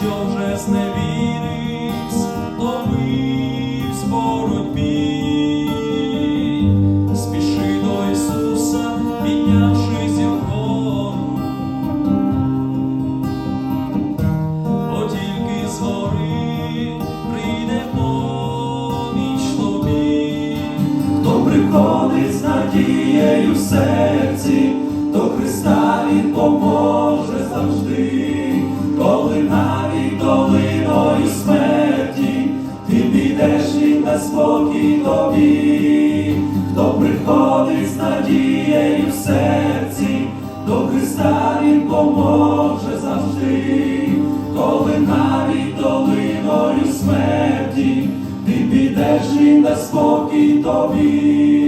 що вже зневіривсь, ловивсь в боротьбі, спіши до Ісуса, піднявши зірком, бо тільки згори прийде поміч тобі, хто приходить з надією все. Долиною смерті, ти підеш він на спокій тобі, хто приходить з надією в серці, до Христа Він поможе завжди, коли навіть долиною смерті, ти підеш він на спокій тобі.